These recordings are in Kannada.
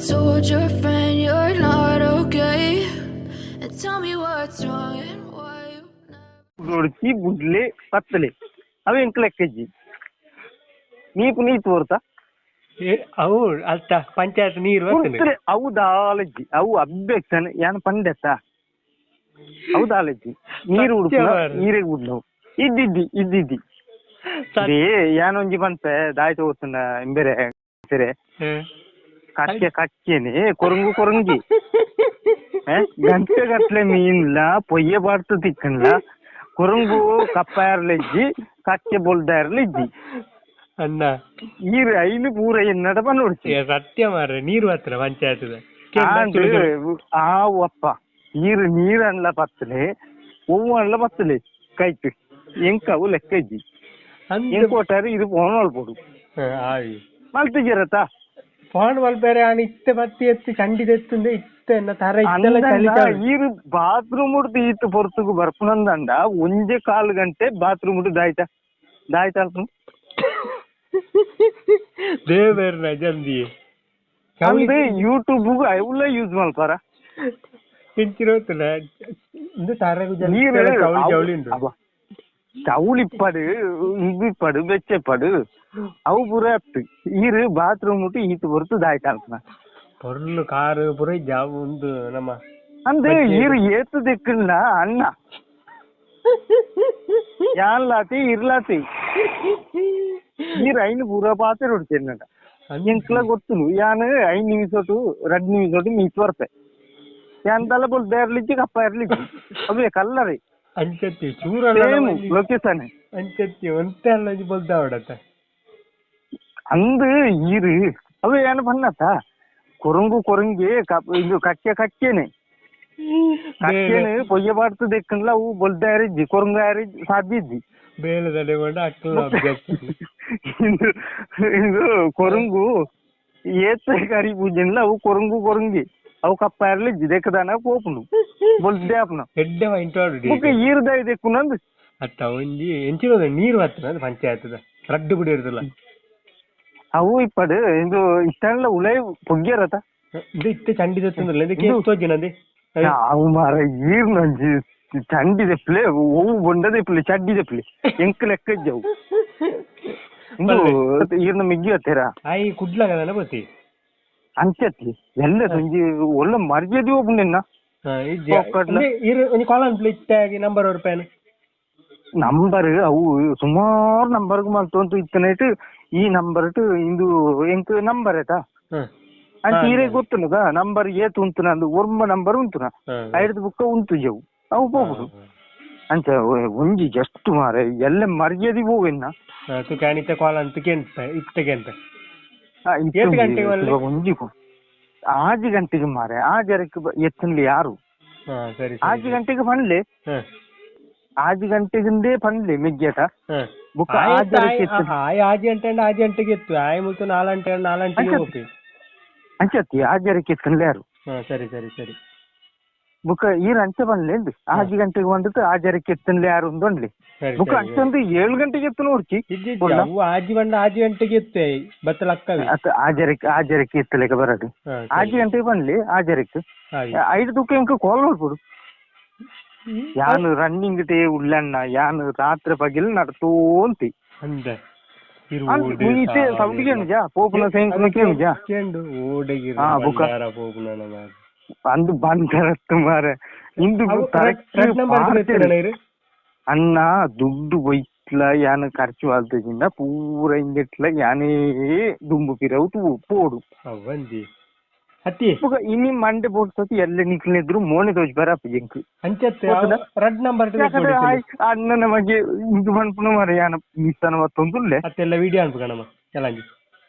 told your friend you're not okay. And tell me what's wrong and why you ಬುಡ್ಲೆ ಪತ್ತಲೆ. ಅವು ಎಂಕ್ ಲೆಕ್ಕಜ್ಜಿ ನೀಪು ನೀ ತೋರ್ತಾ? ಏ ಅವು ಅಲ್ತ ಪಂಚಾಯತ್ ನೀರು ಬರ್ತದೆ ಅವು ದಾಲಜ್ಜಿ ಅವು ಅಭ್ಯಕ್ಷನ ಯಾನ್ ಪಂಡೆತ್ತ ಅವು ದಾಲಜ್ಜಿ. ನೀರು ಉಡುಪ ಸತ್ಯವಾರ. ನೀರಿಗೆ ಉಡ್ಲು ಇದ್ದಿದ್ದಿ ಇದ್ದಿದ್ದಿ. ಸತ್- ಏ ಯಾನೊಂಜಿ ಬಂತೆ? ದಾಯ್ತು ಹೋಗ್ತಂಡ ಇಂಬೇರೆ ಸರಿ ಹ್ಮ್. ಕಚ್ಚೆ ಕಚ್ಚೇನೆ ಕೊರಂಗು ಕೊರಂಗಿ ಏ? ಗಂಟೆ ಗಟ್ಲೆ ಮೀನ್ಲ ಪೊಯ್ಯ ಬಾಡ್ತು ತಿಕ್ಕನ್ಲ ಕೊರಂಗು ಕಪ್ಪಾಯರ್ಲೆಜ್ಜಿ ಕಚ್ಚೆ ಬೊಲ್ದಾಯರ್ಲೆಜ್ಜಿ ಅಣ್ಣ ಈರು ಐನು ಪೂರ ಎನ್ನಡ ಪನ್ನೊಡ್ಚಿ ಏ, ಸತ್ಯ ಮಾರ್ರೆ ನೀರು ಬರ್ತದೆ ಪಂಚಾಯತ್ ಆಂಡ್ ಆ ಒಪ್ಪ ನೀರು ನೀರನ್ಲ ಪತ್ತಲೆ ಹೂವು ಅನ್ಲ ಪತ್ತಲೆ ಕೈಟ್ ಎಂಕವು ಲೆಕ್ಕ ಇಜ್ಜಿ ಎಂಕೋಟಾರು ಇದು ಫೋನ್ ಮಲ್ಪೊಡು ಆವಿ ಮಲ್ತಿಗಿರತ್ತ ಫೋನ್ ಮಲ್ಪೇರೆ ಆನ್ ಇತ್ತೆ ಬತ್ತಿ ಎತ್ತಿ ಚಂಡಿದ ಎತ್ತುಂದೆ ಇತ್ತೆ ಎನ್ನ ತರ ಇತ್ತೆಲ್ಲ ಚಲಿತಾವೆ ಈರು ಬಾತ್ರೂಮ್ ಉಡ್ದು ಈತ ಪೊರ್ತುಗು ಬರ್ಪುನಂದಂಡ ಒಂಜೆ ಕಾಲು ಗಂಟೆ ಬಾತ್ರೂಮ್ ಉಡ್ದು ದಾಯ್ತ ದಾಯ್ತ ಅಲ್ಪ ದೇವೇರ್ನ ಜಲ್ದಿ ಅಂದ್ರೆ ಯೂಟ್ಯೂಬ್ ಅವುಲ್ಲ ಯೂಸ್ ಮಲ್ಪಾರ ಕಿಂಚಿರೋತುಲ ಇಂದು ತಾರಗು ನೀರು ಜವಳಿ ಜವಳಿ ಉಂಟು ಅವ ಚೌಳಿಪ್ಪಡು ಉಬ್ಬಿಪ್ಪಡು ಬೆಚ್ಚೆಪ್ಪಡು ಅವು ಪೂರ ಅತ್ತು ಈರು ಬಾತ್ರೂಮ್ ಬಿಟ್ಟು ಈತು ಬರುತ್ತು ದಾಯ್ ಕಾಲ್ಪನ ಪೊರ್ಲು ಕಾರು ಪೂರ ಜಾಬ್ ಉಂದು ನಮ್ಮ ಅಂದ್ರೆ ಈರು ಏತು ದಿಕ್ಕನ್ನ ಅಣ್ಣ ಯಾನ್ಲಾತಿ ಇರ್ಲಾತಿ ಈರು ಐನು ಪೂರ ಪಾತ್ರ ಹೊಡ್ತೇನೆ ಎಂಕ್ಲ ಗೊತ್ತು ಯಾನು ಐದು ನಿಮಿಷಟು ಎರಡು ನಿಮಿಷಟು ಮೀತ್ ಬರ್ತೆ ಯಾನ್ ತಲೆ ಬೋಲ್ ಬೇರ್ಲಿಜ್ಜಿ ಕಪ್ಪ ಇರ್ಲಿಜ್ಜಿ ಅದೇ ಕಲ್ಲರಿ ಅಂಚತ್ತಿ ಚೂರಲ್ಲ ಸೇಮ್ ಲೊಕೇಶನ್ ಅಂಚತ್ತಿ ಒಂತೆ ಅಲ್ಲ ಬಲ್ದ ಹೊಡತ್ತ. ಅಂದ್ ಈರು ಅವ ಏನು ಬನ್ನತ್ತ ಕೊರಂಗು ಕೊರಂಗಿ ಇದು ಕಚ್ಚೆ ಕಚ್ಚೆನೆ ಕಚ್ಚೆನೆ ಪೊಯ್ಯ ಬಾಡ್ತು ದೆಕ್ಕನ್ಲ ಅವು ಬೊಲ್ದ ಯಾರಿಜ್ಜಿ ಕೊರಂಗ ಯಾರಿಜ್ಜಿ ಸಾಧ್ಯ ಇಜ್ಜಿ ಬೇಲೆ ತಡೆಗೊಂಡು ಅಕ್ಕಲ ಇದು ಕೊರಂಗು ಏತ ಕರಿ ಪೂಜೆನ್ಲ ಅವು ಕೊರಂಗು ಕೊರಂಗಿ. ಅವು ಕಪ್ಪ ಇರ್ಲಿ ಜಿದೆಕದಾನ ಪೋಪುಂಡು ಬೊಲ್ದೆ ಆಪುನ. ಎಡ್ಡೆ ಇಂಟೋಡು ಮುಖ ಈರ್ದ ಕುನಂದ್. ಅತ್ತ ಒಂಜಿ ಎಂಚಿರೋದ ನೀರು ಬರ್ತದ ಅದು ಪಂಚಾಯತದ ರಡ್ಡು ಬಿಡಿ ಇರ್ತಲ್ಲ ಅವು ಇಪ್ಪಡು ಇದು ಇಷ್ಟೆಲ್ಲ ಉಳೆ ಪೊಗ್ಗ್ಯರತ ಇದು ಇತ್ತೆ ಚಂಡಿ ದತ್ತಂದ್ರಲ್ಲ ಇದಕ್ಕೆ ವಜ್ಜಿನದೆ ಅವು ಮಾರ ಈರ್ ನಂಜಿ ಚಂಡಿ ದೆಪ್ಲೆ ಅವು ಬೊಂಡ ದೆಪ್ಲೆ ಚಡ್ಡಿ ದೆಪ್ಲೆ ಎಂಕ್ ಲೆಕ್ಕ ಇದ್ದವು ಇಂದು ಈರ್ನ ಮಿಗ್ಗಿ ಹತ್ತಿರ? ಆಯಿ ಕುಡ್ಲಾಗದಲ್ಲ ಕದನ ಬತ್ತಿ ಅಂಚತ್ಲಿ. ಎಲ್ಲ ಒಂಜಿ ಒಳ್ಳೆ ಒಕ್ಕಟ್ಲ. ಇರು ಒಂಜಿ ಕಾಲನ್ ಪ್ಲೇಟ್ ಆಗಿ ನಂಬರ್ ಅವ್ರ ಪ್ಯಾನ್ ನಂಬರ್ ಅವು ಸುಮಾರು ನಂಬರ್ ಮಲ್ತೊಂತು ಇತ್ತನೈಟ್ ಈ ನಂಬರ್ ಇಂದು ಎಂಕ್ ನಂಬರ್ ಆಯ್ತಾ? ಅಂತ ಈರೇ ಗೊತ್ತುನಗ ನಂಬರ್ ಏತ್ ಉಂತುನ ಅಂದು ಒರ್ಮ ನಂಬರ್ ಉಂತುನ. ಐದು ಬುಕ್ಕ ಉಂತು ಜವು ಅವು ಹೋಗುದು. ಅಂಚ ಒ- ಒಂಜಿ ಜಸ್ಟ್ ಮಾರೆ. ಎಲ್ಲ ಮರ್ಯಾದೆ ಹೋವೆನ್ನ ತು ಕ್ಯಾನಿತ್ತ ಕಾಲ್ ಅಂತ ಕೆಂತ ಇತ್ತ ಕೆಂತ ಆ, ಇತ್ತು ಏತ್ ಗಂಟೆಗೆ ಬರ್ಲಿ? ಒಂಜಿ ಕೊ- ಆಜಿ ಗಂಟೆಗೆ ಮಾರೆ ಆಜರಕ್ಕೆ ಎತ್ತನ್ಲಿ ಯಾರು ಹಾ ಸರಿ ಆಜಿ ಗಂಟೆಗೆ ಪನ್ಲೆ ಹ್ಮ್ ಆಜಿ ಗಂಟೆಗಿಂದೇ ಪನ್ಲೆ ಮೆಗ್ಗೆಟ ಹ್ಮ್ ಬುಕ್ಕ ಆಯ್ ಆಜರಕ್ಕೆ ಆಯ್ ಆಯ್ ಆಜಿ ಗಂಟೆ ಅಂಡ್ ಆಜಿ ಗಂಟೆಗೆ ಇತ್ತು ಆಯ್ ಮುತ್ತು ನಾಲ್ ಗಂಟೆ ಅಂಡ್ ನಾಲ್ ಗಂಟೆಗೆ ಅಂಚೆ- ಹೋಗಿ ಅಂಚತ್ತಿ ಆಜರಕ್ಕೆ ಎತ್ತನ್ಲೆ ಯಾರು ಹಾ ಸರಿ ಸರಿ ಸರಿ ಬುಕ್ಕ ಈರ್ ಅಂಚ ಬಂದ್ಲೇಂದು ಆಜಿ ಗಂಟೆಗೆ ಬಂದಿತ್ತು ಆಜರಕ್ಕೆ ಎತ್ತನ್ಲೆ ಯಾರು ಒಂದೊಂದ್ಲಿ ಸರಿ ಬುಕ್ಕ ಸರಿ ಅಂಚಂದು ಏಳು ಗಂಟೆಗೆ ಎತ್ತು ನೋಡ್ಕಿ? ಅವು ಆಜಿ ಬಂದ ಆಜಿ ಗಂಟೆಗೆ ಇತ್ತೆ ಬತ್ತಲ ಅತ್ತ ಆಜರಕ್ಕೆ ಆಜರಕ್ಕೆ ಎತ್ತಲೆಗ ಬರದು. ಹಾ ಆಜಿ ಗಂಟೆಗೆ ಬಂದ್ಲಿ ಆಜರಕ್ಕೆ ಐದು ದುಃಖ ಎಂಕ ಕಾಲ್ ಮಾಡ್ಬಿಡು ಯಾನು ರನ್ನಿಂಗ್ ಟೇ ಉಳ್ಳಣ್ಣ ಯಾನು ರಾತ್ರಿ ಪಗಿಲ್ ನಡ್ತೋಂತಿ ಅಂದ. ಸೌಂಡ್ ಕೇಳುಜ ಪೋಪುಲ ಸೈನ್ಸ್ ಓಡಗಿರು ಹಾ, ಬುಕ್ಕ. ಅಂದು ಬಂದರತ್ತು ಮಾರ ಇಂದು ಅನ್ನ ದುಡ್ಡು ಬೊಯ್ಟ್ಲ ಯಾನ ಖರ್ಚು ಆಲ್ತದಿಂದ ಪೂರ ಇಂಗೆಟ್ಲ ಯಾನೇ ದುಂಬು ಪಿರವು ತೂ ಪೋಡು. ಅವಂದಿ. ಹತ್ತಿ ಇನ್ನಿ ಮಂಡೆ ಬೋಡ್ಸತಿ ಎಲ್ಲ ನಿಕ್ಲಿದ್ರು ಮೋನೆ ದೋಜ್ ಬರಪ್ಪ ಎಂಕ್ ಅಂಚತ್ತೆ? ರೆಡ್ ನಂಬರ್ ಅಣ್ಣ ನಮಗೆ ಇಂದು ಮನ್ಪುನ ಮಾರ ಯಾನ ಮಿಸ್ತಾನ ಮತ್ತೊಂದುಲ್ಲೆ ಅತ್ತೆಲ್ಲ ವಿಡಿಯೋ ಅನ್ಬೇಕು ಕಣಮ್ಮ ಎಲ್ಲಂಜಿ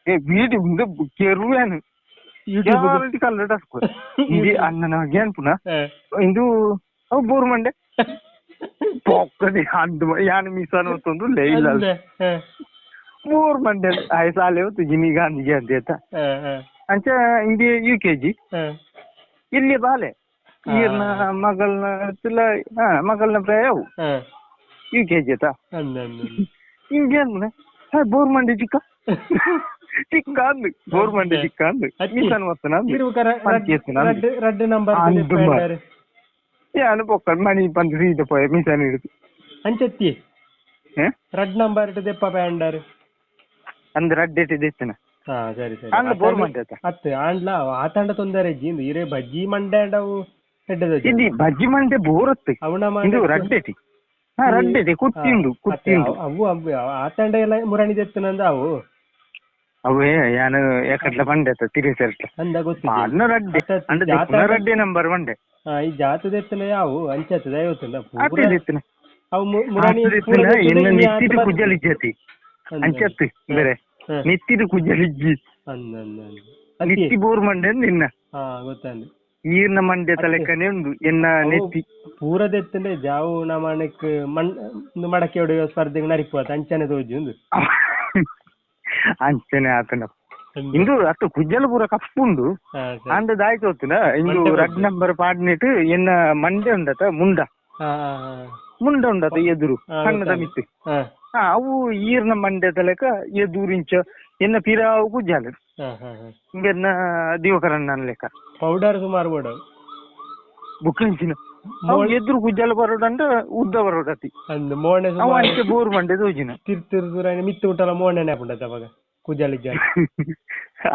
ಏ ವಿಡಿಯೋ ಮುಂದೆ ಕೆರುವೇನು ಯೂಟ್ಯೂಬ್ ಕಲ್ಲರ್ ಹಾಕ್ಬೋದು ಇದು ಅಣ್ಣನ ಜ್ಞಾನಪುನ ಇದು ಅವು ಬೋರ್ ಮಂಡೆ. ಪೊಕ್ಕದೆ ಅಂದ್ ಯಾನ್ ಮಿಸ್ ಅನ್ನೋತೊಂದು ಲೇ ಇಲ್ಲ. ಬೋರ್ ಮಂಡೆ. ಆಯ್ ಸಾಲೆ ಹೊತ್ತು ಜಿಮಿ ಗಾಂಧಿಗೆ ಅಂತ ಆಯ್ತಾ ಅಂಚ ಇಂದಿ ಯು ಕೆ ಜಿ ಇಲ್ಲಿ ಬಾಲೆ. ಈರ್ನ ಮಗಳನ್ನ ತಿಲ್ಲ ಹಾ ಮಗಳನ್ನ ಪ್ರಾಯ ಅವು ಯು ಕೆ ಜಿ ಆಯ್ತಾ ಹಿಂಗೇನು ಬೋರ್ ಮಂಡೆ ಚಿಕ್ಕ. ಚಿಕ್ಕ ಅಂದು ಬೋರ್ ಮಂಡೆ ಚಿಕ್ಕ ಅಂದು ಅಚ್ಚಿ. ಮಿಸನ್ ಮತ್ತನ ಅಂದು ಇರುವುಕ ಪಂಚಿ ಎತ್ತಿನ ಅಂದು. ರಡ್ ರಡ್ ನಂಬರ್ ಅಂದು ಮಾರ್ರೆ. ಯಾನು ಪೊಕ್ಕ ಮಣಿ ಪಂಚ ಸೀದ ಪೋಯ ಮಿಸನ್ ಹಿಡಿದು ಅಂಚೆತ್ತಿ ಏ? ರಡ್ ನಂಬರ್ ಇಟ್ಟು ದೆಪ್ಪ ಪ್ಯಾಂಡರ್ ಅಂದ್ ರಡ್ಡೆಟ್ ಇದೆತ್ತಿನ ಹಾ ಸರಿ ಸರಿ ಅಂದ್ ಬೋರ್ ಮಂಡೆ ಆತ ಅತ್ತೆ ಆಂಡ್ಲ ಆತಂಡ ತೊಂದರೆ ಇಜ್ಜಿ ಇಂದು ಇರೇ ಬಜ್ಜಿ ಮಂಡೆ ಅಂಡವು ಹೆಡ್ಡದ ఇది బజ్జి మంటే బోరొత్తాయి ಅವನ ಇದು ರಡ್ಡೆಟಿ ಹಾ ರಡ್ಡೆಟಿ ಕುತ್ತಿಂದು ಕುತ್ತಿಂದು ಅವು ಅವು ಆತಂಡ ಎಲ್ಲ ಮುರಣಿ ತೆತ್ತನಂದ ಅವು ಅವೇ ಯಾನು ಯಾಕಟ್ಲ ಬಂಡೆ ತಿರುಸರ್ಟ ಅಂದ ಗೊತ್ತಿಲ್ಲ ಅನ್ನ ರಡ್ಡೆ. ಅಂದ್ರೆ ದಿಕ್ಕುನ ರಡ್ಡೆ ನಂಬರ್ ಹಾ ಈ ಜಾತದ ಎತ್ತನ ಯಾವು? ಅಂಚತ್ತದ ಐವತ್ತಂದ ಅತ್ತೆ ದಿತ್ತಿನ ಅವು ಮುರಾಣಿ ಮುರಣಿ ಇನ್ನ ಪೂರ ಕುಜಲಿ ಜಾತಿ ನೆತ್ತಿದ. ಅಂಚತ್ತು ಬೇರೆ. ನೆತ್ತಿದ ಕುಜ್ಜಲಿಜ್ಜಿ ಅಂದ ಅಂದ ಅಂದ. ಅತ್ತಿ. ಬೋರ್ ಮಂಡೆ ನಿನ್ನ. ಹಾ ಗೊತ್ತಂದು. ಈರ್ನ ಮಂಡೆ ತಲೆಕನೆ ಉಂಡು ಎನ್ನ ನೆತ್ತಿ. ಪೂರದೆತ್ತಂದ್ರೆ ಜಾವು ನಮನಕ್ ಮಣ್ ಮಡಕೆ ಹೊಡೆಯುವ ಸ್ಪರ್ಧೆಗೆ ನರಿಪುವ ಅಂಚನೆ ತೋಜಿ ಒಂದು ಅಂಚನೆ ಆತನ. ಇಂದು ಅತ್ತು ಕುಜ್ಜಲ ಪೂರ ಕಪ್ಪುಂಡು. ಅಂದ ದಾಯ್ತು ಹೊತ್ತಿನ. ಇಂದು ರಡ್ ನಂಬರ್ ಪಾಡ್ನಿಟ್ಟು ಎನ್ನ ಮಂಡೆ ಉಂಡತ ಮುಂಡ. ಮುಂಡ ಉಂಡತ ಎದುರು ಸಣ್ಣದ. ಮಿತ್ತು ಹಾ, ಅವು ಈರ್ನ ಮಂಡೆ ತಲೆಕ ಎದುರಿಂಚ ಎನ್ನ ಪಿರಾವು ಕುಜ್ಜಾಲ. ಇಂಗೆನ್ನ ದಿವಕರನ್ನ ಲೆಕ್ಕ. ಪೌಡರ್ ಸುಮಾರು ಬೋಡು ಬುಕ್ಕಂಚಿನ ಅವು ಎದುರು ಕುಜ್ಜಾಲ ಬರೋದಂಡ ಉದ್ದ ಬರೋಡತಿ ಅಂದ್ ಮೋಣೆ ಅವು ಅಂಚೆ ಬೋರ್ ಮಂಡೆ ದೋಜಿನ ತಿರ್ ತಿರ್ ದೂರ ಮಿತ್ತು ಉಂಟಲ್ಲ ಮೋಣೆ ನೆಪುಂಡತ ಅವಾಗ. ಗುಜ್ಜಲ ಜಾಲ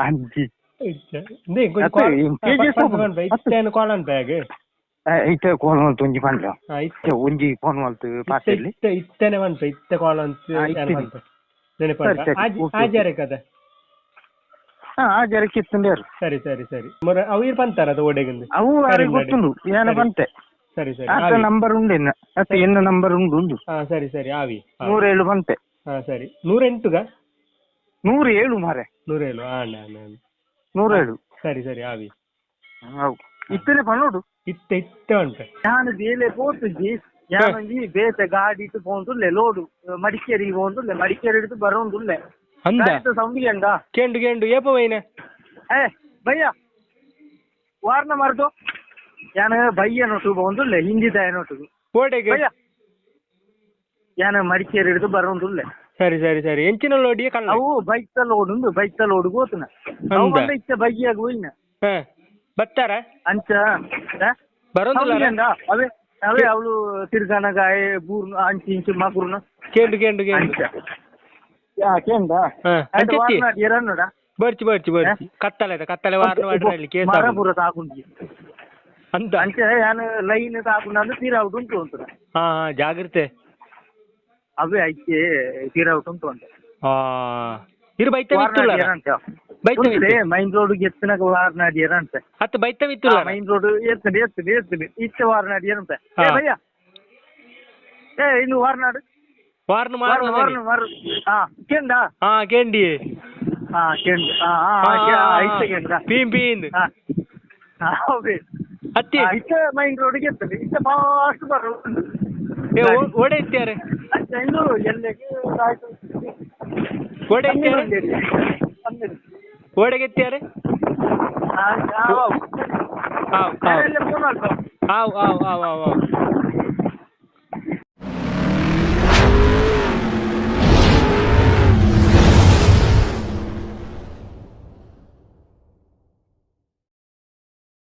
ಅಂಜಿ. ಇಂದೇ ಅತ್ತೆ, ಅಂತ? ಇತ್ತೇನು ಬ್ಯಾಗ್ ಇತ್ತೆ ಕೋಲ್ ಮಲ್ತು ಒಂಜಿ ಪಂಡ್ಲ ಹಾ ಇತ್ತೆ. ಒಂಜಿ ಫೋನ್ ಮಾಡ್ತು ಪಾತೆಲ್ಲಿ ಇತ್ತ ಇತ್ತನೆ ಬಂತು ಇತ್ತ ಕಾಲ್ ಅಂತ ಇತ್ತಿನಿ. ನೆನಪ ಓಕೆ. ಕದ ಹಾ ಹಾಗೆ ಜರಕ್ಕೆ ಸರಿ ಸರಿ ಸರಿ. ಮೊರ ಅವು ಇರ್ ಬಂತಾರ ಅದು ಓಡೆಗಿಂದು? ಅವು ಯಾರಿಗೆ. ಗೊತ್ತುಂಡು ಏನ ಬಂತೆ. ಸರಿ ಸರಿ. ಆವಿ. ನಂಬರ್ ಉಂಡು ಎನ್ನ ಅತ್ತ ಎನ್ನ ನಂಬರ್ ಉಂಡು ಉಂಡು ಹಾ ಸರಿ ಸರಿ. ಆವಿ. ನೂರೇಳು ಬಂತೆ. ಹಾ ಸರಿ. ನೂರೆಂಟುಗ? ಗ ಏಳು ಮಾರೆ. ನೂರೇಳು. ಹಾ. ನೂರೇಳು. ಸರಿ ಸರಿ. ಆವಿ. ಹೌದು. ಇತ್ತನೆ ಪನ್ನೋಡು ಇತ್ತ ಇತ್ತ ಉಂಟು. ನಾನು ಬೇಲೆ ಪೋತುಜಿ ಯಾನೊಂಜಿ ಬೇತೆ ಗಾಡಿ ಇಟ್ಟು ಪೋಂದುಲ್ಲೆ ಲೋಡು ಮಡಿಕೇರಿ ಪೋಂದುಲ್ಲೆ ಮಡಿಕೇರಿ ಹಿಡಿದು ಬರೋಂದುಲ್ಲೆ. ಕೇಂಡು ಕೇಂಡು. ಏಪ ವೈನ? ಏ ಭಯ್ಯ ವಾರ್ನ ಮರ್ದು? ಯಾನ ಭಯ್ಯ ನೋಟು ಪೋಂದುಲ್ಲೆ ಹಿಂದಿ ದಯ ನೋಟು ಓಟೆಗೆ ಭಯ್ಯ ಯಾನ ಮಡಿಕೇರಿ ಹಿಡಿದು ಬರೋಂದುಲ್ಲೆ ಸರಿ ಸರಿ ಸರಿ. ಎಂಚಿನ ಲೋಡಿಯ ಕಳ್ಳ ಅವು ಬೈಕ್ ತಲ್ಲ ಓಡುಂದು ಬೈಕ್ ತಲ್ಲ ಓಡು ಗೋತನ ಅವು ಬಂದ ಇಚ್ಚ ಬಯ್ಯಾಗ ಹೋಯ್ನ ಬತ್ತಾರ ಅಂಚ ಬರೋದಿಲ್ಲ ಅವೇ ಅವೇ ಅವಳು ತಿರ್ಗಾನ ಗಾಯ ಬೂರ್ನು ಅಂಚಿ ಇಂಚು ಮಾಕುರ್ನ. ಕೇಂಡು ಕೇಂಡು ಕೇಂಡು. ಯಾ ಕೇಂದ ಅದು ಬರ್ಚಿ ಬರ್ಚಿ ಬರ್ಚಿ. ಕತ್ತಲೆ ಕತ್ತಲೆ ವಾರ ವಾಡ್ರಲ್ಲಿ ಕೇಸ್ ಮರಪುರ ತಾಕುಂಡಿ ಅಂತ. ಅಂಚೆ ಯಾನ್ ಲೈನ್ ತಾಕುಂಡ ಅಂದ್ರೆ ತೀರಾವುಟ್ ಉಂಟು ಅಂತ. ಹಾ ಜಾಗ್ರತೆ. ಅವೇ ಐಕೆ ತೀರಾವುಟ್ ಉಂಟು ಅಂತ. ಹಾ. ಇರು ಬೈತ ವಿತ್ತುಲ್ಲ ಬೈತ ಮೈನ್ ರೋಡ್ ಎತ್ತಿನಾಗ ವಾರ್ನಾಡಿ ಏರಂತೆ ಹತ್ತು ಬೈತ ವಿತ್ತುಲ್ಲ ಮೈನ್ ರೋಡ್ ಎತ್ತದೆ ಎತ್ತದೆ ಎತ್ತದೆ ಇಚ್ಚ ವಾರ್ನಾಡಿ ಏನಂತ ಏ. ಭಯ್ಯ. ಏ ಇನ್ನು ವಾರ್ನಾಡ್ ವಾರ್ನ மாறணும் வார்னு வார்னு ஆ ಹಾ ஆ ಹಾ ಕೇಂಡಿ. ಹಾ ஆ ಹಾ ಹಾ ಹಾ, ಕೇ- ಹಾ, ಇಚ್ಚ ಕೇಂದ. ಪೀನ್ ಪೀನ್ ಹಾ. ಹಾ ಹೌದು. ಆ, ಇತ್ತ ಮೈನ್ ರೋಡ್ಗೆ ಇರ್ತದೆ. ಇತ್ತ ಫಾಸ್ಟ್ ಬರೋದು ಏ, ಓಡೆ ಅತ್ತೆ ಅಚ್ಚ ಇನ್ನು ಎಲ್ಲೆಗೆ ಆಯ್ತು? ಓಡೆ ಹನ್ನೆರಡು. ಓಡೆಗೆ ಎತ್ತ್ಯಾರೆ ಹಾವ್ ಆ, ಆ, ಹಾವ್ ಹಾವ್ ನಾನೆಲ್ಲ ಫೋನ್ ಮಾಡ್ಕೊ.